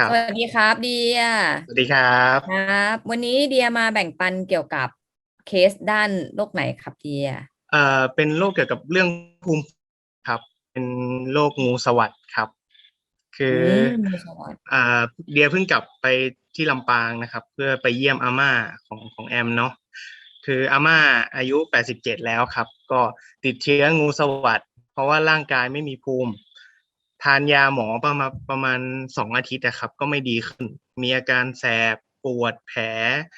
ครับ สวัสดีครับเดียสวัสดีครับครับ วันนี้เดียมาแบ่งปันเกี่ยวกับเคสด้านโรคไหนครับเดียเอ่อเป็นโรคเกี่ยวกับเรื่องภูมิครับ เป็นโรคงูสวัสดครับ คืออมสวัสดีอ่าเดียเพิ่งกลับไปที่ลำปางนะครับ เพื่อไปเยี่ยมอาม่าของของแอมเนาะคืออาม่าอายุ 87 แล้วครับ ก็ติดเชื้องูสวัสดเพราะว่าร่างกายไม่มีภูมิ ทานยาหมอประมาณประมาณสองอาทิตย์นะครับ ก็ไม่ดีขึ้น มีอาการแสบปวดแผล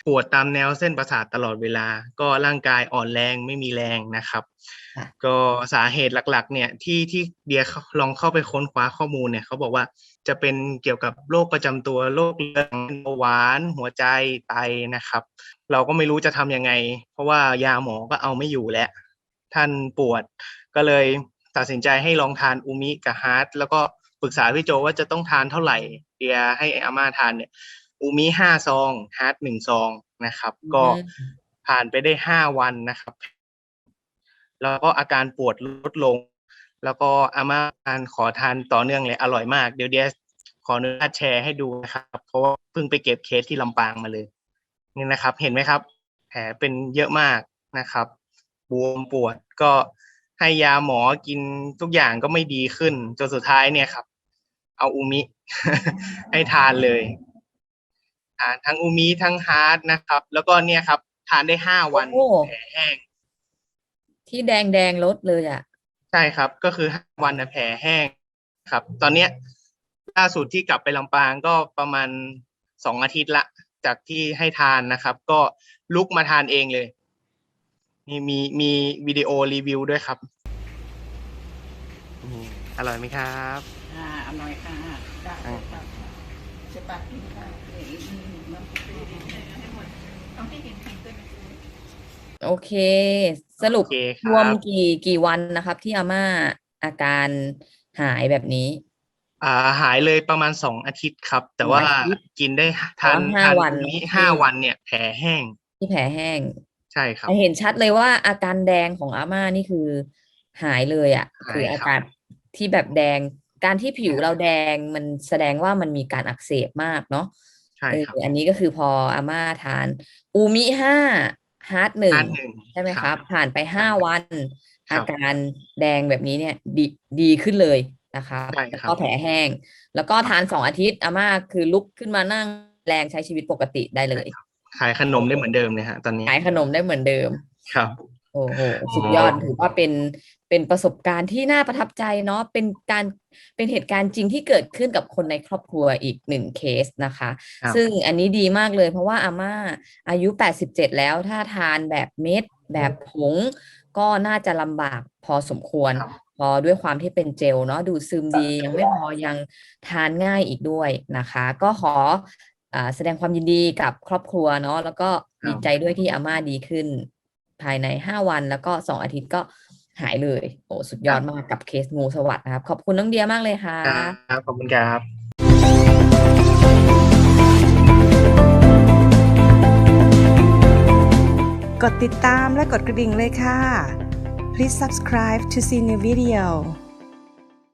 ปวดตามแนวเส้นประสาทตลอดเวลา ก็ร่างกายอ่อนแรงไม่มีแรงนะครับค่ะก็สาเหตุหลักๆ เนี่ยที่ที่เดียเข้าลองเข้าไปค้นคว้าข้อมูลเนี่ยเขาบอกว่าจะเป็นเกี่ยวกับโรคประจำตัวโรคเรื้อนเบาหวาน หัวใจไตนะครับ เราก็ไม่รู้จะทำยังไง เพราะว่ายาหมอก็เอาไม่อยู่แล้วท่านปวดก็เลย ตัดสินใจให้ลองทานอูมิกับฮาร์ดแล้วก็ปรึกษาพี่โจว่าจะต้องทานเท่าไหร่เดียให้อาม่าทานเนี่ยอูมิห้าซองฮาร์ดหนึ่งซองนะครับ ก็อืมผ่านไปได้ห้าวันนะครับ แล้วก็อาการปวดลดลง แล้วก็อาม่าทานขอทานต่อเนื่องเลยอร่อยมากเดี๋ยวเดียขออนุญาตแชร์ให้ดูนะครับ เพราะว่าเพิ่งไปเก็บเคสที่ลำปางมาเลยนี่นะครับ เห็นไหมครับ แผลเป็นเยอะมากนะครับ บวมปวดก็ ให้ยาหมอกินทุกอย่างก็ไม่ดีขึ้น จนสุดท้ายเนี่ยครับ เอาอูมิ ให้ทานเลยทานทั้งอูมิทั้งฮาร์ดนะครับ แล้วก็เนี่ยครับ ทานได้ห้าวันโอ้ แผลแห้ง ที่แดงแดงลดเลยอะ ใช่ครับ ก็คือห้าวันนะแผลแห้งครับ ตอนเนี้ยล่าสุดที่กลับไปลำปางก็ประมาณสองอาทิตย์ละ จากที่ให้ทานนะครับ ก็ลุกมาทานเองเลย มีมีมีวิดีโอรีวิวด้วยครับอืมอร่อยไหมครับอ่าอร่อยค่ะได้อ่าครับใช่ปะกินได้เอ้ยอืมน้ำพริกให้หมดต้องให้เห็นพิมพ์ด้วยนะโอเค สรุปโอเคครวรัมบกี่กี่วันนะครับ ที่อาม่าอาการหายแบบนี้ อ่าหายเลยประมาณสองอาทิตย์ครับ แต่ว่าสองอาทิตย์กินได้ทานอ๋อห้าทานวันนี้โอเคห้าวันเนี่ยแผลแห้งที่แผลแห้ง ใช่ครับแต่เห็นชัดเลยว่าอาการแดงของอาม่านี่คือหายเลยอะหายคืออาครับการที่แบบแดง การที่ผิวเราแดงมันแสดงว่ามันมีการอักเสบมากเนาะใช่เออครับอันนี้ก็คือพออาม่าทาน อูมิห้าฮาร์ดหนึ่งทานหนึ่งใช่ไหมครับ ผ่านไปห้าวันครับอาการแดงแบบนี้เนี่ยดีดีขึ้นเลยนะครับใช่แล้วครับก็แผลแห้ง แล้วก็ทานสองอาทิตย์อาม่าคือลุกขึ้นมานั่งแรงใช้ชีวิตปกติได้เลย ขายขนมได้เหมือนเดิมเลยฮะ ตอนนี้ขายขนมได้เหมือนเดิมครับ โอ้โหสุดยอดถือว่าเป็นเป็นประสบการณ์ที่น่าประทับใจเนาะเป็นการเป็นเหตุการณ์จริงที่เกิดขึ้นกับคนในครอบครัวอีกหนึ่งเคสนะคะครับซึ่งอันนี้ดีมากเลยเพราะว่าอาม่าอายุ 87 แล้วถ้าทานแบบเม็ดแบบผงก็น่าจะลำบากพอสมควรครับพอด้วยความที่เป็นเจลเนาะดูดซึมดียังไม่พอยังทานง่ายอีกด้วยนะคะ ก็ขอ อ่าแสดงความยินดีกับครอบครัวเนาะแล้วก็ดีใจด้วยที่อาม่าดีขึ้น ภายในห้าวันแล้วก็สองอาทิตย์ก็หายเลย โอ้สุดยอดมากกับเคสงูสวัสดนะครับ ขอบคุณน้องเดียมากเลยค่ะ ครับ ขอบคุณครับ กดติดตามและกดกระดิ่งเลยค่ะ Please subscribe to see new video